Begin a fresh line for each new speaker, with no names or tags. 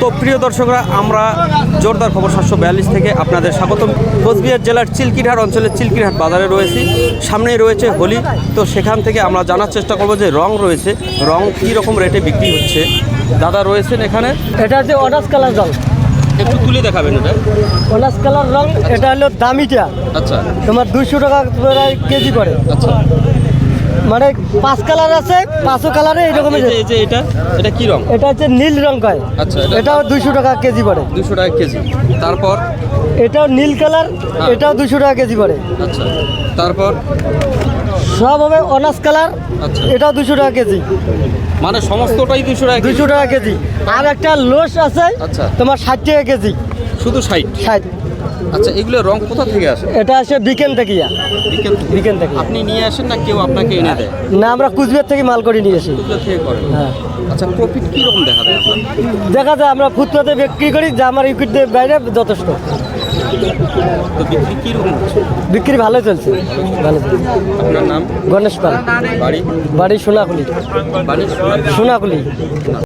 তো প্রিয় দর্শকরা আমরা জোরদার খবর সাতশো বিয়াল্লিশ থেকে আপনাদের স্বাগতম। কোচবিহার জেলার চিলকিরহাট অঞ্চলের চিলকিরহাট বাজারে রয়েছি সামনেই রয়েছে হোলি। তো সেখান থেকে আমরা জানার চেষ্টা করব যে রং রয়েছে রং কী রকম রেটে বিক্রি হচ্ছে? দাদা রয়েছেন এখানে।
এটা হচ্ছে অনার্স কালার রং।
একটু তুলে দেখাবেন এটা
অনার্স কালার রং এটা হলো দামিটা।
আচ্ছা।
তোমার দুইশো টাকা করে কেজি পড়ে
আচ্ছা।
মানে পাঁচ কালার আছে পাঁচও কালারে এইরকম
এটা এটা কি রং?
এটা হচ্ছে নীল রং কয়।
আচ্ছা,
এটাও দুইশো টাকা কেজি পড়ে।
দুশো টাকা কেজি। তারপর?
এটাও নীল কালার এটাও দুইশো টাকা কেজি পড়ে।
আচ্ছা তারপর?
সব হবে অনার্স কালার
আচ্ছা।
এটাও দুশো টাকা কেজি।
মানে সমস্তটাই দুশো টাকা?
দুইশো টাকা কেজি। আর একটা লোস আছে
আচ্ছা।
তোমার ষাট টাকা কেজি।
শুধু ষাট?
ষাট।
আচ্ছা এগুলো রং কোথা থেকে আসে?
এটা আছে বিকেন থেকে? বিকেন থেকে?
আপনি নিয়ে আসেন না কেউ আপনাকে এনে দেয়?
না আমরা কুচবিহার থেকে মাল করে নিয়ে আসি।
কোথা থেকে করেন?
হ্যাঁ।
আচ্ছা প্রফিট কি রকম দেখা যায়
দেখা যায় আমরা ফুটপাতে বিক্রি করি যা আমার ইকুইটির বাইরে যথেষ্ট।
তো বিক্রি কি
বিক্রি ভালো চলছে। ভালো চলছে।
আপনার নাম?
গণেশ পাল।
বাড়ি?
বাড়ি সোনাকুলি।
বাড়ি
সোনাকুলি।